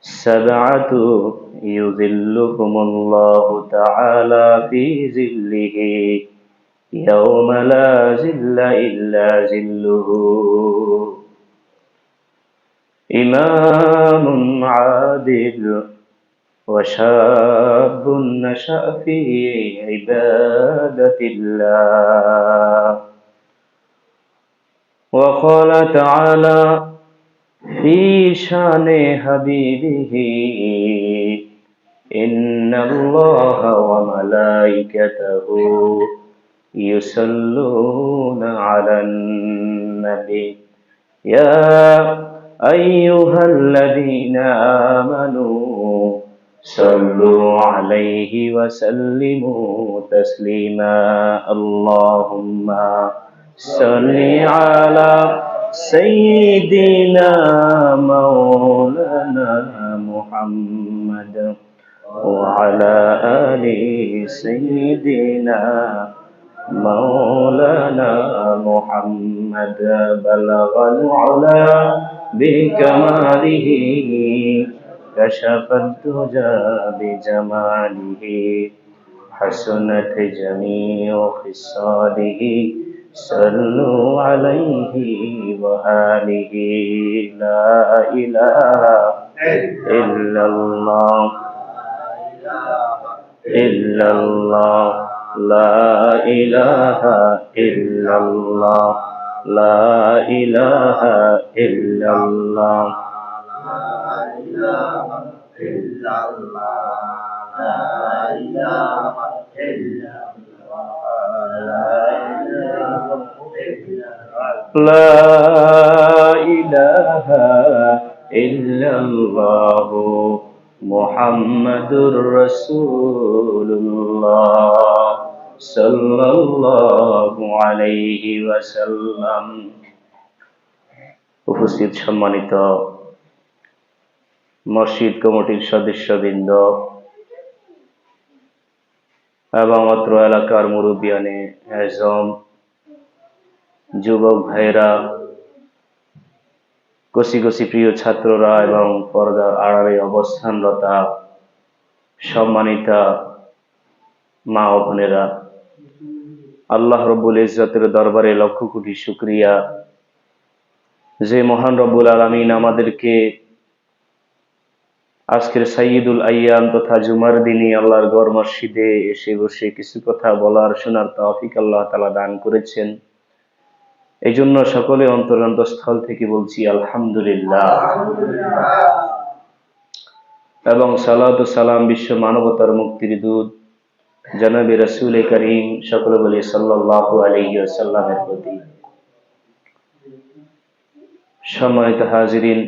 سبعة يذلهم الله تعالى في ظله يوم لا ظل إلا ظله إمام عادل وشاب نشأ في عبادة الله. وقال تعالى في شأن حبيبه. إن الله وملائكته يصلون على النبي. يا أيها الذين آمنوا صلوا عليه وسلموا تسليما. اللهم صل على سيدنا مولانا محمد وعلى آل سيدنا مولانا محمد. بلغ العلا بكماله كشف الدجى بجماله حسنت جميع خصاله صلوا عليه وآله. لا إله إلا الله. إلا الله. لا إله إلا الله. لا إله إلا الله. لا إله إلا الله. محمد رسول الله صلى الله عليه وسلم উপস্থিত সম্মানিত মসজিদ কমিটির সদস্যবৃন্দ এবং অত্র এলাকার মুরব্বিয়ানে এজম যুবক ভাইরা কচি কচি প্রিয় ছাত্ররা এবং পর্দার আড়ালে অবস্থানরতা সম্মানিতা মা ও বোনেরা, আল্লাহ রব্বুল ইজ্জতের দরবারে লক্ষ কোটি শুক্রিয়া। যে মহান রব্বুল আলমিন আমাদেরকে আজকের সাইয়দুল আইয়াম তথা জুমার দিনই আল্লাহর গড় মসজিদে এসে বসে কিছু কথা বলার শোনার তৌফিক আল্লাহ তালা দান করেছেন। এই জন্য সকলে অন্তরন্ত স্থল থেকে বলছি আলহামদুলিল্লাহ। এবং সালাত সালাম বিশ্ব মানবতার মুক্তির দূত, জনাবি রসুল করিম, সকলে বলি সাল্লাহ আলহিসাল্লামের প্রতি। সম্মানিত হাজিরিন,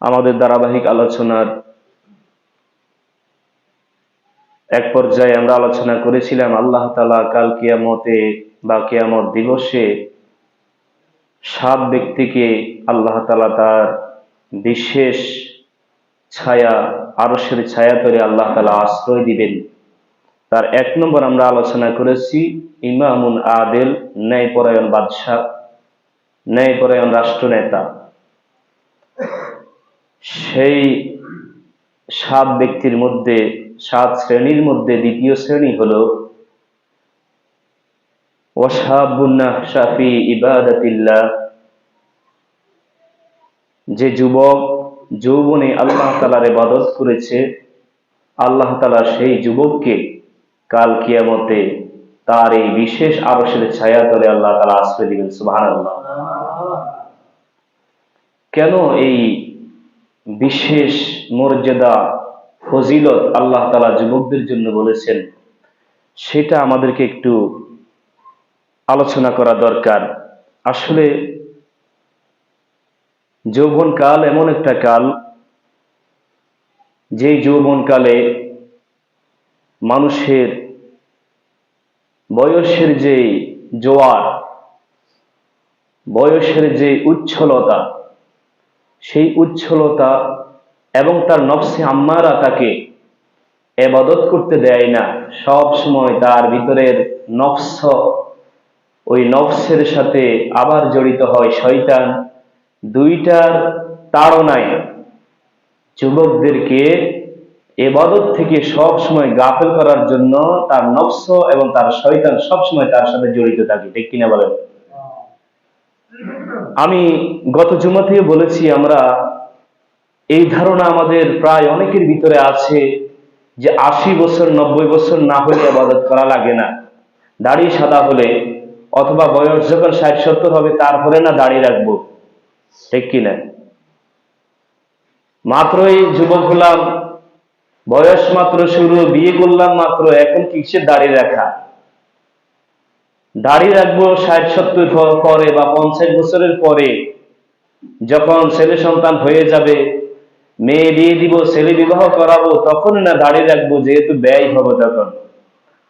আমাদের ধারাবাহিক আলোচনার এক পর্যায়ে আমরা আলোচনা করেছিলাম, আল্লাহ তালা কাল কিয়ামতে বা কিয়ামত দিবসে সাত ব্যক্তিকে আল্লাহ তালা তার বিশেষ ছায়া আরসের ছায়া তরে আল্লাহ তালা আশ্রয় দিবেন। তার এক নম্বর আমরা আলোচনা করেছি, ইমামুন আদেল, ন্যায়পরায়ণ বাদশাহ, ন্যায়পরায়ণ রাষ্ট্রনেতা। সেই সাত ব্যক্তির মধ্যে, সাত শ্রেণির মধ্যে দ্বিতীয় শ্রেণি হলো যে যুবক, যৌবনে আল্লাহ তালার ইবাদত করেছে, আল্লাহ তালা সেই যুবককে কাল কিয়ামতে তার এই বিশেষ আবশ্যের ছায়া তলে আল্লাহ তালা আশ্রয় দিবেন সুবাহ কেন এই বিশেষ মর্যাদা, ফজিলত আল্লাহ তালা যুবকদের জন্য বলেছেন, সেটা আমাদেরকে একটু আলোচনা করা দরকার। আসলে যৌবন কাল এমন একটা কাল, যেই যৌবন কালে মানুষের বয়সের যে জোয়ার, বয়সের যে উচ্ছলতা, সেই উচ্ছলতা এবং তার নফসে আম্মারা তাকে এবাদত করতে দেয় না। সব সময় তার ভিতরের নফস ওই নফসের সাথে আবার জড়িত হয় শয়তান। দুইটার তাড়নায় যুবকদেরকে এবাদত থেকে সব সময় গাফেল করার জন্য তার নফস এবং তার শয়তান সব সময় তার সাথে জড়িত থাকে, ঠিক কিনা বলেন? আমি গত জুমা থেকে বলেছি আমরা, এই ধারণা আমাদের প্রায় অনেকের ভিতরে আছে যে আশি বছর, নব্বই বছর না হলে আবাদত করা লাগে না। দাড়ি সাদা হলে অথবা বয়স যখন ষাট, সত্তর হবে, তারপরে না দাড়ি রাখব। ঠিক কিনা মাত্রই যুবক হলাম, বয়স মাত্র শুরু, বিয়ে করলাম মাত্র, এখন কিসের দাড়ি রাখা? দাড়ি রাখব ষাট, সত্তর পরে বা পঞ্চাশ বছরের পরে, যখন ছেলে সন্তান হয়ে যাবে, মেয়ে বিয়ে দিব, ছেলে বিবাহ করাবো, তখন না দাঁড়িয়ে রাখব, যেহেতু ব্যয় হবে তখন।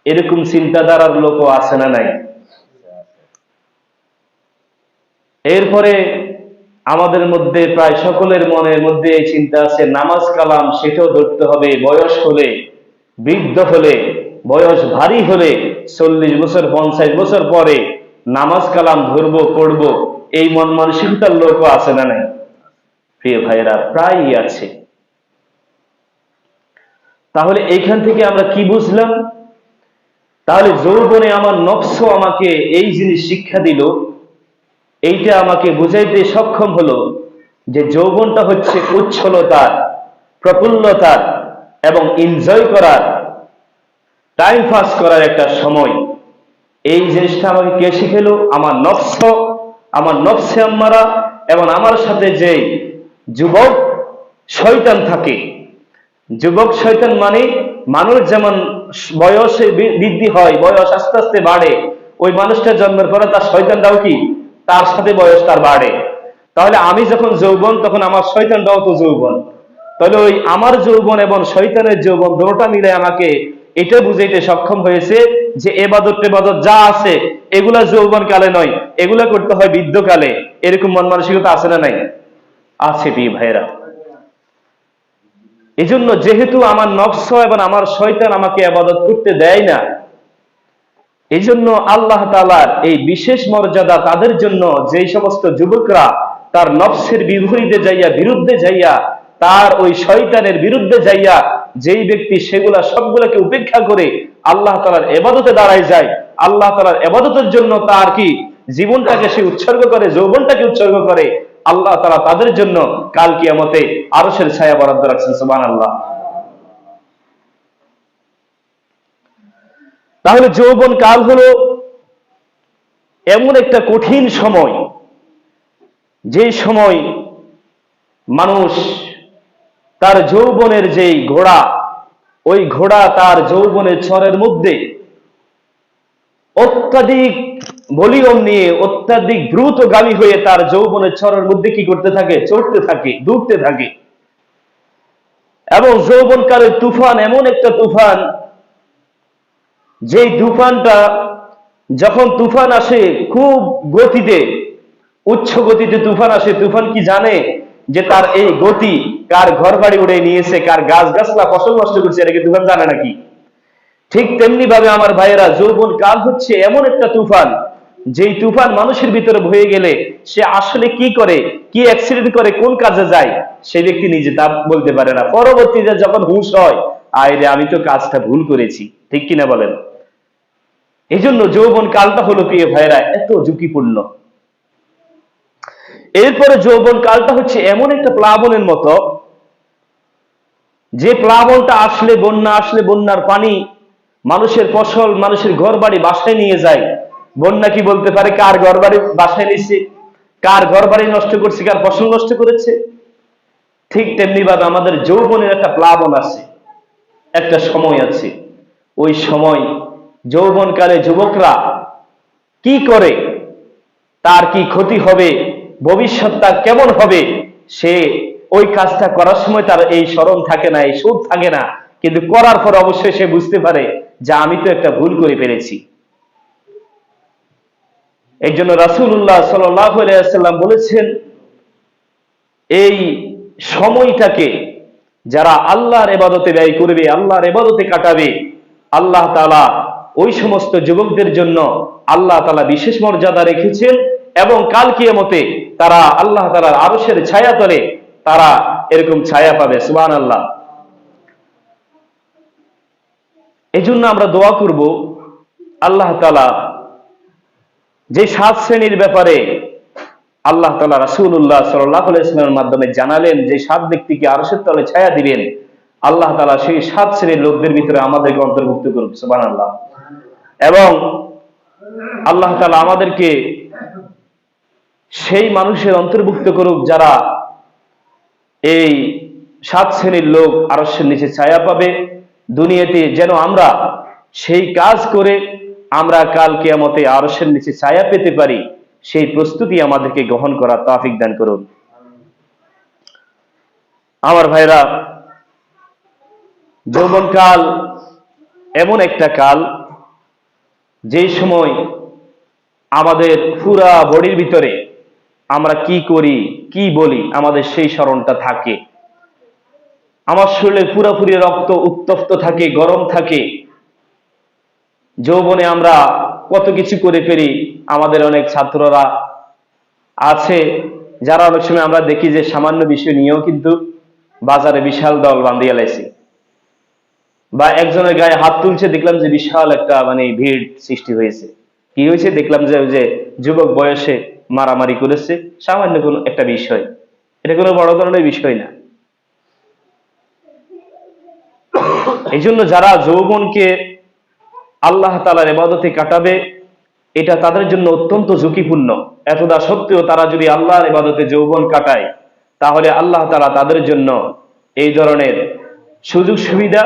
এরকম চিন্তাধারার লোকও আছে না নাই? এরপরে আমাদের মধ্যে প্রায় সকলের মনের মধ্যে এই চিন্তা আছে, নামাজ কালাম সেটাও ধরতে হবে, বয়স হলে, বৃদ্ধ হলে, বয়স ভারী হলে, চল্লিশ বছর, পঞ্চাশ বছর পরে নামাজ কালাম ধরবো, পড়ব, এই মন মানসিকতার লোকও আছে না নাই? প্রিয় ভাইয়েরা, প্রায়ই আছে। তাহলে এইখান থেকে আমরা কি বুঝলাম? তাহলে যৌবনে আমার নফস আমাকে এই জিনিস শিক্ষা দিল এইটা আমাকে বুঝাইতে সক্ষম হলো যে যৌবনটা হচ্ছে উচ্ছলতার, প্রফুল্লতার এবং এনজয় করার টাইম পাস করার একটা সময়। এই জিনিসটা আমাকে কে শিখেলো আমার নফস। আমার নফসে আম্মারা এবং আমার সাথে যে যুবক শয়তান থাকে। যুবক শয়তান মানে মানুষ যেমন বয়সে বৃদ্ধি হয়, বয়স আস্তে আস্তে বাড়ে, ওই মানুষটা জন্মের পরে তার শয়তানটাও কি? তার সাথে বয়স তার বাড়ে। তাহলে আমি যখন যৌবন, তখন আমার শয়তানটাও তো যৌবন। তাহলে ওই আমার যৌবন এবং শয়তানের যৌবন দুটোটা মিলে আমাকে এটা বুঝাইতে সক্ষম হয়েছে যে এবাদত টেবাদত যা আছে, এগুলা যৌবন কালে নয়, এগুলা করতে হয় বৃদ্ধকালে। এরকম মন মানসিকতা আছে না নাই? আছে বি ভাইরা এজন্য যেহেতু আমার নফস এবং আমার শয়তান আমাকে আবাদত করতে দেয় না এই জন্য আল্লাহ তালার এই বিশেষ মর্যাদা তাদের জন্য যেই সমস্ত যুবকরা তার নফসের বিপরীতে যাইয়া, বিরুদ্ধে যাইয়া, তার ওই শয়তানের বিরুদ্ধে যাইয়া যেই ব্যক্তি সেগুলা সবগুলোকে উপেক্ষা করে আল্লাহ তালার এবাদতে দাঁড়ায় যায়, আল্লাহ তালার এবাদতের জন্য তার কি জীবনটাকে সে উৎসর্গ করে, যৌবনটাকে উৎসর্গ করে, আল্লাহ তালা তাদের জন্য কাল কিয়ামতে আরশের ছায়া বরাদ্দ রাখছেন সুবান আল্লাহ তাহলে যৌবন কাল হলো এমন একটা কঠিন সময়, যে সময় মানুষ তার যৌবনের যেই ঘোড়া, ওই ঘোড়া তার যৌবনের ছরের মধ্যে অত্যাধিক ভলিউম নিয়ে অত্যাধিক দ্রুতগামী হয়ে তার যৌবনের ছরের মধ্যে কি করতে থাকে? চড়তে থাকে, দৌড়তে থাকে। এবং যৌবনকালের তুফান এমন একটা তুফান যেই তুফানটা, যখন তুফান আসে খুব গতিতে, উচ্চ গতিতে তুফান আসে, তুফান কি জানে যে তার এই গতি কার ঘর বাড়ি উড়ে নিয়েছে, কার গাছ গাছলা ফসল নষ্ট করছে, এটা কি তুফান জানে নাকি? ঠিক তেমনি ভাবে আমার ভাইয়েরা, যৌবন কাল হচ্ছে এমন একটা তুফান, যেই তুফান মানুষের ভিতরে বয়ে গেলে সে আসলে কি করে, কি অ্যাক্সিডেন্ট করে, কোন কাজে যায়, সেই ব্যক্তি নিজে তা বলতে পারে না। পরবর্তীতে যখন হুঁশ হয়, আয় রে, আমি তো কাজটা ভুল করেছি। ঠিক কিনা বলেন? এই জন্য যৌবন কালটা হলো প্রিয় ভাইরা এত ঝুঁকিপূর্ণ। এরপরে যৌবন কালটা হচ্ছে এমন একটা প্লাবনের মতো, যে প্লাবনটা আসলে বন্যা, আসলে বন্যার পানি মানুষের ফসল, মানুষের ঘর বাড়ি বাসায় নিয়ে যায়। বন্যা কি বলতে পারে? কার ঘর বাড়ি বাসায় নিচ্ছে কার ঘর বাড়ি নষ্ট করছে? কার ফসল নষ্ট করেছে? ঠিক তেমনি ভাবে আমাদের যৌবনের একটা প্লাবন আছে। একটা সময় আছে। ওই সময় যৌবনকালে যুবকরা কি করে? তার কি ক্ষতি হবে? ভবিষ্যৎ তার কেমন হবে? সে ওই কাজটা করার সময় তার এই স্মরণ থাকে না, এই সুদ থাকে না। কিন্তু করার পর অবশ্যই সে বুঝতে পারে যে আমি তো একটা ভুল করে ফেলেছি। এই জন্য রাসুল্লাহ সাল্লাম বলেছেন, এই সময়টাকে যারা আল্লাহর এবাদতে ব্যয় করবে, আল্লাহর এবাদতে কাটাবে, আল্লাহ তালা ওই সমস্ত যুবকদের জন্য আল্লাহ তালা বিশেষ মর্যাদা রেখেছেন এবং কাল কিয়ামতে তারা আল্লাহ তালার আরসের ছায়া তলে তারা এরকম ছায়া পাবে সুবান আল্লাহ এই জন্য আমরা দোয়া করব আল্লাহ তালা যে সাত শ্রেণির ব্যাপারে আল্লাহ তালা রাসুল্লাহ সাল্লাহ ইসলামের মাধ্যমে জানালেন যে সাত ব্যক্তিকে আরশের তলে ছায়া দিবেন, আল্লাহ তালা সেই সাত শ্রেণির লোকদের ভিতরে আমাদেরকে অন্তর্ভুক্ত করুক সুবান আল্লাহ এবং আল্লাহ তালা আমাদেরকে সেই মানুষের অন্তর্ভুক্ত করুক যারা এই সাত শ্রেণির লোক আরশের নিচে ছায়া পাবে। দুনিয়াতে যেন আমরা সেই কাজ করে আমরা কাল কেয়ামতে আরশের নিচে ছায়া পেতে পারি, সেই প্রস্তুতি আমাদেরকে গ্রহণ করা তাফিক দান করুন। আমার ভাইরা, যৌবনকাল এমন একটা কাল যেই সময় আমাদের পুরা বডির ভিতরে আমরা কি করি, কি বলি, আমাদের সেই স্মরণটা থাকে। আমার শরীরে পুরোপুরি রক্ত উত্তপ্ত থাকে, গরম থাকে। যৌবনে আমরা কত কিছু করে ফেলি, আমাদের অনেক ছাত্ররা আছে, যারা অনেক সময় আমরা দেখি যে সামান্য বিষয় নিয়েও কিন্তু বাজারে বিশাল দল বান্ধিয়ে লাইছে বা একজনের গায়ে হাত তুলছে, দেখলাম যে বিশাল একটা মানে ভিড় সৃষ্টি হয়েছে। কি হয়েছে? দেখলাম যে ওই যে যুবক বয়সে মারামারি করেছে। সামান্য কোনো একটা বিষয়। এটা কোনো বড় ধরনের বিষয় না। এই জন্য যারা যৌবনকে আল্লাহ তালার এবাদতে কাটাবে, এটা তাদের জন্য অত্যন্ত ঝুঁকিপূর্ণ। এতদা সত্ত্বেও তারা যদি আল্লাহর এবাদতে যৌবন কাটায়, তাহলে আল্লাহ তালা তাদের জন্য এই ধরনের সুযোগ সুবিধা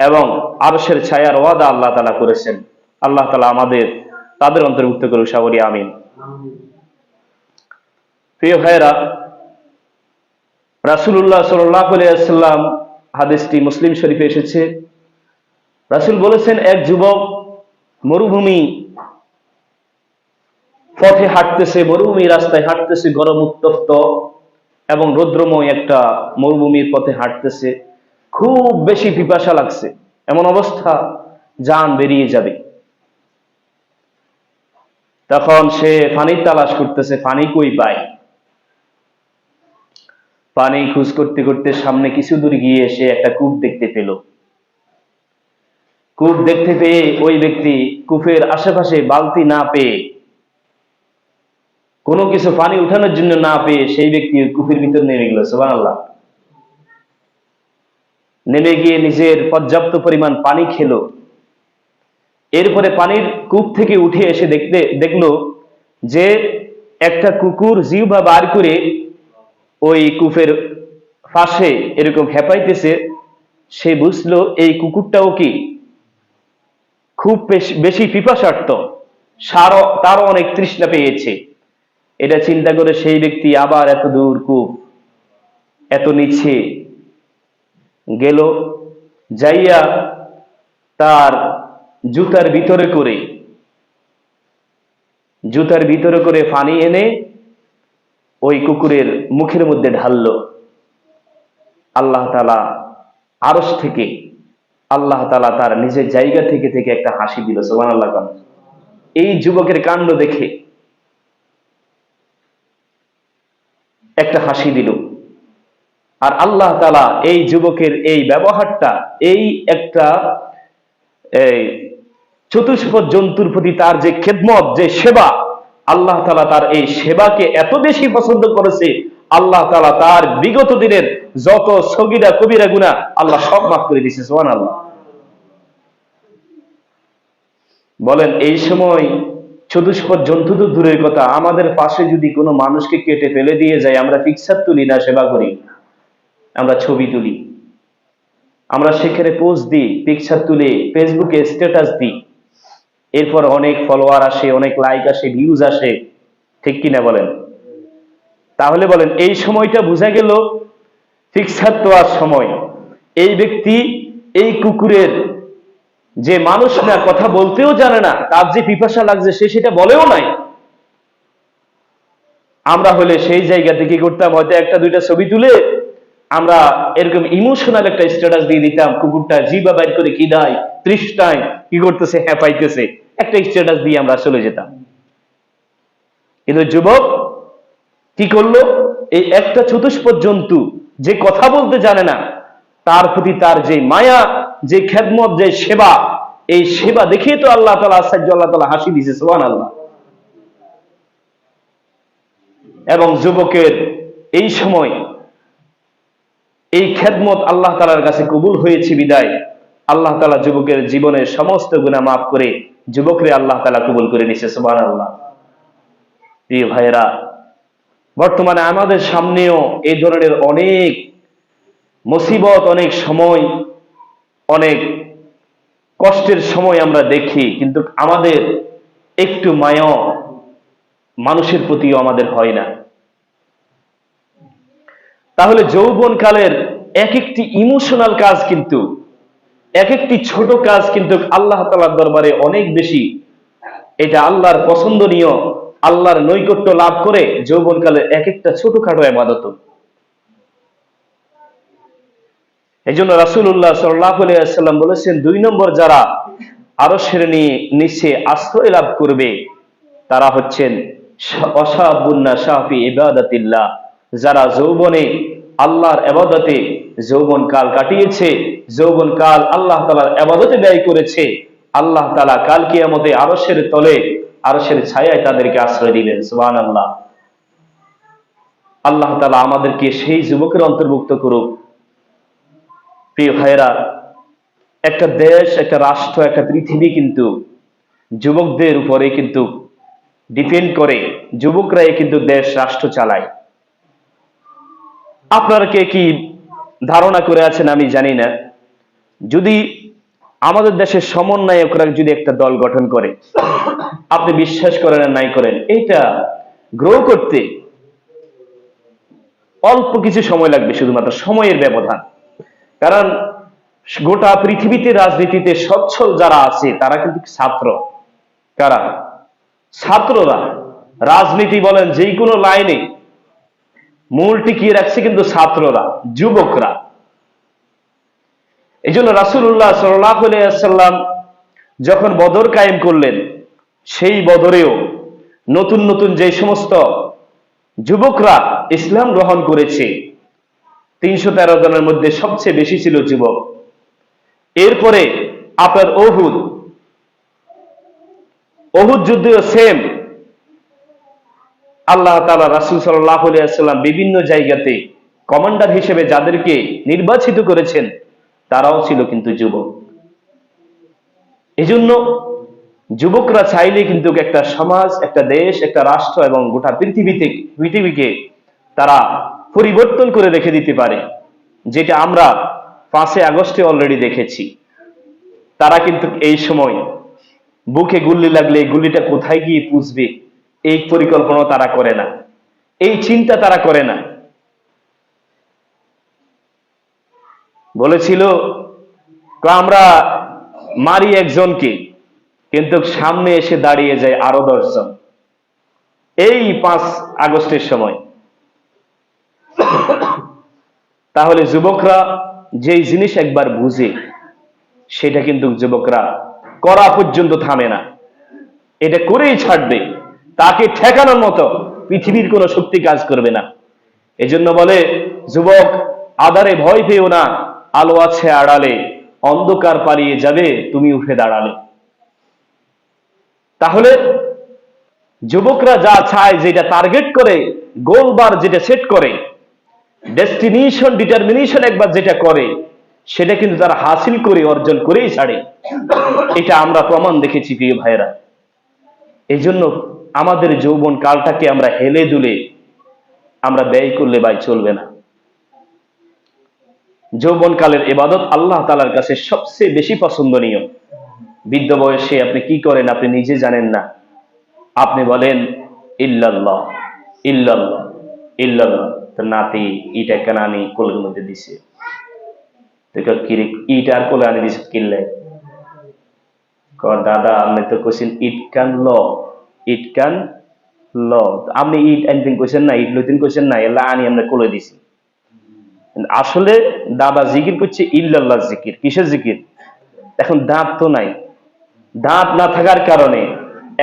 এবং আরশের ছায়ার ওয়াদা আল্লাহ তালা করেছেন। আল্লাহ তালা আমাদের, তাদের অন্তর্ভুক্ত করুক সাবরি আমিন। প্রিয় ভাইরা রাসুল্লাহ সাল্লাম হাদিসটি মুসলিম শরীফে এসেছে। রাসুল বলেছেন, এক যুবক মরুভূমি পথে হাঁটতেছে, মরুভূমি রাস্তায় হাঁটতেছে, গরম উত্তপ্ত এবং রৌদ্রময় একটা মরুভূমির পথে হাঁটতেছে। খুব বেশি পিপাসা লাগছে। এমন অবস্থা যান বেরিয়ে যাবে। তখন সে পানির তালাশ করতেছে পানি কই পায়? পানি খুঁজ করতে করতে সামনে কিছু দূর গিয়ে সে একটা কূপ দেখতে পেল। কূপ দেখতে পেয়ে ওই ব্যক্তি কূপের আশেপাশে বালতি না পেয়ে, কোনো কিছু পানি উঠানোর জন্য না পেয়ে সেই ব্যক্তি কূপের ভিতর নেমে গেল সোবান আল্লাহ নেমে গিয়ে নিজের পর্যাপ্ত পরিমাণ পানি খেলো। এরপরে পানির কূপ থেকে উঠে এসে দেখতে, দেখল যে একটা কুকুর জিহ্বা বার করে ওই কূপের পাশে এরকম হেপাইতেছে। সে বুঝলো, এই কুকুরটাও কি খুব বেশ- পিপাসার্থ? সারও, তারও অনেক তৃষ্ণা পেয়েছে। এটা চিন্তা করে সেই ব্যক্তি আবার এত দূর কূপ, এত নিচে গেল, যাইয়া তার জুতার ভিতরে করে, জুতার ভিতরে করে পানি এনে ওই কুকুরের মুখের মধ্যে ঢাললো। আল্লাহ তালা আরস থেকে, আল্লাহ তালা তার নিজের জায়গা থেকে থেকে একটা হাসি দিল সোমান আল্লাহ এই যুবকের কাণ্ড দেখে একটা হাসি দিল। আর আল্লাহ তালা এই যুবকের এই ব্যবহারটা, এই একটা চতুষ্পদ জন্তুর প্রতি তার যে খেদমত, যে সেবা, আল্লাহ তালা তার এই সেবাকে এত বেশি পছন্দ করেছে, আল্লাহ তালা তার বিগত দিনের যত সগিরা কবিরা গুণা আল্লাহ সব মাফ করে দিয়েছে সোহান আল্লাহ বলেন, এই সময় চতুষ্পদ জন্তু তো দূরের কথা, আমাদের পাশে যদি কোনো মানুষকে কেটে ফেলে দিয়ে যায়, আমরা পিকচার তুলি না, সেবা করি। আমরা ছবি তুলি। আমরা সেখানে পোস্ট দিই পিকচার তুলে ফেসবুকে স্ট্যাটাস দিই। এরপর অনেক ফলোয়ার আসে, অনেক লাইক আসে ভিউজ আসে। ঠিক কিনা বলেন? তাহলে বলেন, এই সময়টা বোঝা গেল পিকচার তোয়ার সময়। এই ব্যক্তি, এই কুকুরের যে মানুষ না, কথা বলতেও জানে না, তার যে পিপাসা লাগছে, সে সেটা বলেও নাই। আমরা হলে সেই জায়গাতে কি করতাম? হয়তো একটা দুইটা ছবি তুলে আমরা এরকম ইমোশনাল একটা স্ট্যাটাস দিয়ে দিতাম, কুকুরটা জিবা বাইর করে কি দেয় তৃষ্টায় কি করতেছে হ্যাঁ পাইতেছে একটা স্ট্যাটাস দিয়ে আমরা চলে যেতাম। কিন্তু যুবক কি করল? এই একটা চতুষ্পদ জন্তু যে কথা বলতে জানে না, তার প্রতি তার যে মায়া, যে খেদমত, যে সেবা, এই সেবা দেখে তো আল্লাহ তালা আশ্চর্য, আল্লাহ তালা হাসি দিছে সোহান আল্লাহ এবং যুবকের এই সময় এই খেদমত আল্লাহ তালার কাছে কবুল হয়েছে বিদায়। আল্লাহ তালা যুবকের জীবনের সমস্ত গুণা মাফ করে যুবকরে আল্লাহ তালা কবুল করে নিছে সোহান আল্লাহ প্রিয় ভাইয়েরা, বর্তমানে আমাদের সামনেও এই ধরনের অনেক মুসিবত, অনেক সময়, অনেক কষ্টের সময় আমরা দেখি, কিন্তু আমাদের একটু মায়া মানুষের প্রতিও আমাদের হয় না। তাহলে যৌবনকালের এক একটি ইমোশনাল কাজ কিন্তু এক একটি ছোট কাজ কিন্তু আল্লাহ তালার দরবারে অনেক বেশি। এটা আল্লাহর পছন্দনীয়, আল্লাহর নৈকট্য লাভ করে যৌবনকালের এক একটা ছোটখাটো আবাদত এই জন্য রাসুল্লাহ সাল্লাম বলেছেন, দুই নম্বর যারা আরও শ্রেণি নিচে আশ্রয় লাভ করবে, তারা হচ্ছেন অসাবুন্না শাহি ইবাদাতিল্লাহ। যারা যৌবনে আল্লাহর আবাদতে যৌবন কাল কাটিয়েছে, যৌবন কাল আল্লাহ তালার আবাদতে ব্যয় করেছে, আল্লাহ তালা কাল কিয়ামতে আরসের তলে আরসের ছায়ায় তাদেরকে আশ্রয় দিবেন সুবান আল্লাহ আল্লাহ তালা আমাদেরকে সেই যুবকের অন্তর্ভুক্ত করুক। প্রিয় ভাইয়েরা, একটা দেশ, একটা রাষ্ট্র, একটা পৃথিবী কিন্তু যুবকদের উপরে কিন্তু ডিপেন্ড করে, যুবকরাই কিন্তু দেশ, রাষ্ট্র চালায়। আপনারা কে কি ধারণা করে আছেন আমি জানি না। যদি আমাদের দেশের সমন্বয়করা যদি একটা দল গঠন করে, আপনি বিশ্বাস করেন আর নাই করেন, এটা গ্রো করতে অল্প কিছু সময় লাগবে শুধুমাত্র সময়ের ব্যবধান। কারণ গোটা পৃথিবীতে রাজনীতিতে সচ্ছল যারা আছে, তারা কিন্তু ছাত্র। কারা? ছাত্ররা। রাজনীতি বলেন যে কোনো লাইনে মূল টিকিয়ে রাখছে কিন্তু ছাত্ররা, যুবকরা। এই জন্য রাসুল্লাহ সাল্লাম যখন বদর কায়েম করলেন, সেই বদরেও নতুন নতুন যে সমস্ত যুবকরা ইসলাম গ্রহণ করেছে, তিনশো তেরো জনের মধ্যে সবচেয়ে বেশি ছিল যুবক। এরপরে আপনার অহুদ অহুদ যুদ্ধেও সেম আল্লাহ তালা রাসুল সাল্লাম বিভিন্ন জায়গাতে কমান্ডার হিসেবে যাদেরকে নির্বাচিত করেছেন, তারাও ছিল কিন্তু যুবক। এজন্য যুবকরা চাইলে কিন্তু একটা সমাজ, একটা দেশ, একটা রাষ্ট্র এবং গোটা পৃথিবীতে, পৃথিবীকে তারা পরিবর্তন করে রেখে দিতে পারে, যেটা আমরা পাঁচে আগস্টে অলরেডি দেখেছি। তারা কিন্তু এই সময় বুকে গুল্লি লাগলে এই গুল্লিটা কোথায় গিয়ে পুষবে এই পরিকল্পনা তারা করে না। এই চিন্তা তারা করে না। বলেছিল আমরা মারি একজনকে, কিন্তু সামনে এসে দাঁড়িয়ে যায় আরও দশজন। এই পাঁচ আগস্টের সময়। তাহলে যুবকরা যেই জিনিস একবার বুঝে, সেটা কিন্তু যুবকরা করা পর্যন্ত থামে না। এটা করেই ছাড়বে। তাকে ঠেকানোর মতো পৃথিবীর কোনো শক্তি কাজ করবে না। এজন্য বলে, যুবক আদারে ভয় পেও না, আলো আছে আড়ালে, অন্ধকার পালিয়ে যাবে, তুমি উঠে দাঁড়ালে। তাহলে যুবকরা যা চায়, যেটা টার্গেট করে গোলবার যেটা সেট করে ডেস্টিনেশন ডিটারমিনেশন একবার যেটা করে, সেটা কিন্তু তারা হাসিল করে, অর্জন করেই ছাড়ে। এটা আমরা প্রমাণ দেখেছি, প্রিয় ভাইয়েরা। এই জন্য আমাদের যৌবন কালটাকে আমরা হেলে দুলে আমরা ব্যয় করলে ভাই চলবে না। যৌবন কালের এবাদত আল্লাহ তালার কাছে সবচেয়ে বেশি পছন্দনীয়। বৃদ্ধ বয়সে আপনি কি করেন আপনি নিজে জানেন না। আপনি বলেন, ইল্লাল্লাহ ইল্লাল্লাহ ইল্লাল্লাহ। তো নাতি, ইটা কেন আনি কোলের মধ্যে দিছে? ইট আর কোলে আনি দিছে, কিনলে? দাদা, আপনি তো কোশ্চেন ইট ক্যান ল ইট ক্যান ল আপনি ইট আনতেন কোশ্চেন না ইট লইতেন কোশ্চেন না এলা আনি আমরা কোলে দিছি। আসলে দাদা জিকির করছে ইল্লাল্লাহ জিকির। কিসের জিকির? এখন দাঁত তো নাই। দাঁত না থাকার কারণে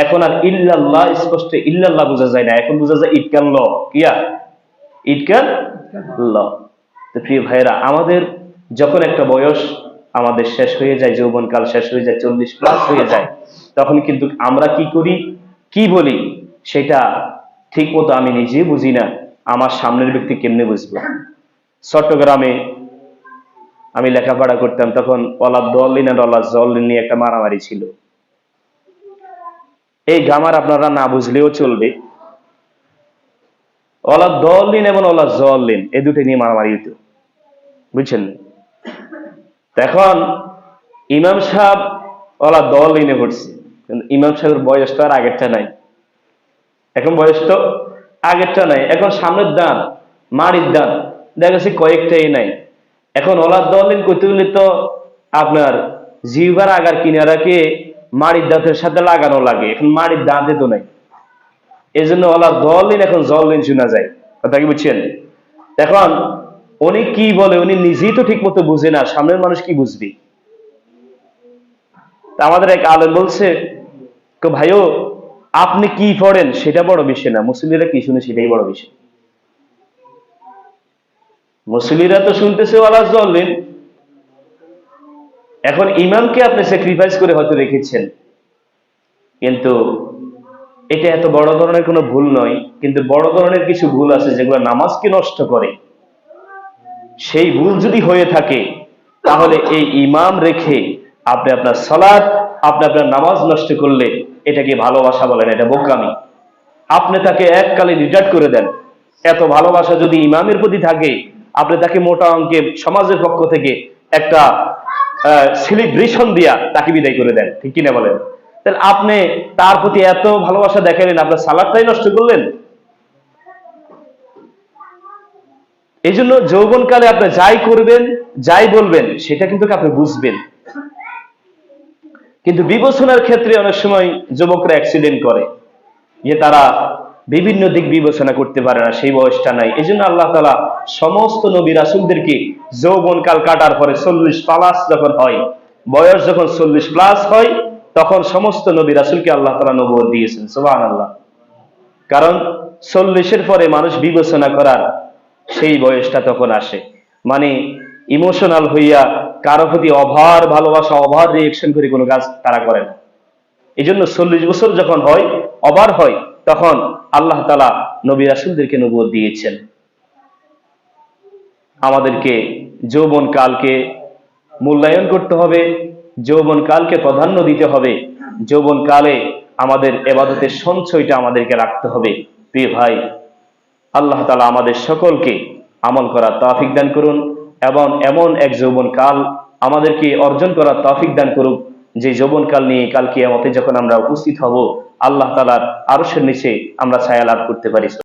এখন আর ইল্লাল্লাহ স্পষ্ট ইল্লাল্লাহ বোঝা যায় না। এখন বোঝা যায় ইট ক্যান ল কিয়া ইট ক্যান ল তো প্রিয় ভাইরা আমাদের যখন একটা বয়স আমাদের শেষ হয়ে যায় যৌবনকাল শেষ হয়ে যায় চল্লিশ প্লাস হয়ে যায় তখন কিন্তু আমরা কি করি? কি বলি? সেটা ঠিক মতো আমি নিজে বুঝি না। আমার সামনের ব্যক্তি কেমনে বুঝব? চট্টগ্রামে আমি লেখাপড়া করতাম, তখন অলা দলিন আর অলা জলিন নিয়ে একটা মারামারি ছিল। এই গামার আপনারা না বুঝলেও চলবে। অলা দলিন এবং অলা জলিন এই দুটো নিয়ে মারামারি হতো বুঝছেন? এখন ইমাম সাহেব ওলা দল এনে পড়ছে। কিন্তু ইমাম সাহেবের বয়স তো আর আগেরটা নাই। এখন বয়স তো আগেরটা নাই। এখন সামনের দান মাড়ির দান দেখা গেছে কয়েকটাই নাই। এখন ওলা দলিন করতে গেলে তো আপনার জিহবার আগার কিনারাকে মাড়ির দাঁতের সাথে লাগানো লাগে। এখন মাড়ির দাঁতে তো নাই। এই জন্য ওলা দলিন এখন জলিন শোনা যায়। কথা কি বুঝছেন? এখন উনি কি বলে, উনি নিজেই তো ঠিক মতো বুঝে না, সামনের মানুষ কি বুঝবি? আমাদের এক আলেম বলছে তো ভাইও, আপনি কি পড়েন সেটা বড় বিষয় না মুসলিরা কি শুনে সেটাই বড় বিষয়। মুসলিরা তো শুনতেছে ওয়ালা জল্লিন এখন ইমামকে আপনি স্যাক্রিফাইস করে হয়তো রেখেছেন। কিন্তু এটা এত বড় ধরনের কোনো ভুল নয়, কিন্তু বড় ধরনের কিছু ভুল আছে যেগুলো নামাজকে নষ্ট করে। সেই ভুল যদি হয়ে থাকে, তাহলে এই ইমাম রেখে আপনি আপনার সলাদ আপনি আপনার নামাজ নষ্ট করলে এটাকে ভালোবাসা বলেন এটা বোকামি। আপনি তাকে এককালে রিটার্ট করে দেন। এত ভালোবাসা যদি ইমামের প্রতি থাকে, আপনি তাকে মোটা অঙ্কে সমাজের পক্ষ থেকে একটা সেলিব্রেশন দিয়া তাকে বিদায় করে দেন। ঠিক কিনা বলেন? তাহলে আপনি তার প্রতি এত ভালোবাসা দেখালেন, আপনার সালাদটাই নষ্ট করলেন। এই জন্য যৌবনকালে আপনি যাই করবেন, যাই বলবেন, সেটা কিন্তু আপনি বুঝবেন। কিন্তু বিবেচনার ক্ষেত্রে অনেক সময় যুবকরা অ্যাক্সিডেন্ট করে। যে তারা বিভিন্ন দিক বিবেচনা করতে পারে না, সেই বয়সটা নাই। এই জন্য আল্লাহ তালা সমস্ত নবী রাসুলদেরকে যৌবনকাল কাটার পরে চল্লিশ প্লাস যখন হয়, বয়স যখন চল্লিশ প্লাস হয়, তখন সমস্ত নবী রাসুলকে আল্লাহ তালা নবর দিয়েছেন। সোহান আল্লাহ কারণ চল্লিশের পরে মানুষ বিবেচনা করার সেই বয়সটা তখন আসে। মানে ইমোশনাল হইয়া কারও প্রতি অভার ভালোবাসা, অভার রিয়েকশন করে কোনো কাজ তারা করে না। এই জন্য চল্লিশ বছর যখন হয় অবার হয়, তখন আল্লাহ তালা নবী রাসুলদেরকে নবুয় দিয়েছেন। আমাদেরকে যৌবন কালকে মূল্যায়ন করতে হবে, যৌবন কালকে প্রাধান্য দিতে হবে, যৌবন কালে আমাদের এবাদতের সঞ্চয়টা আমাদেরকে রাখতে হবে। প্রিয় ভাই, আল্লাহ তালা আমাদের সকলকে আমল করার তৌফিক দান করুন। এবং এমন এক যৌবন কাল আমাদেরকে অর্জন করার তফিক দান করুক, যে যৌবন কাল নিয়ে কালকে আমাদের যখন আমরা উপস্থিত হব, আল্লাহ তালার আরশের নিচে আমরা ছায়া লাভ করতে পারি।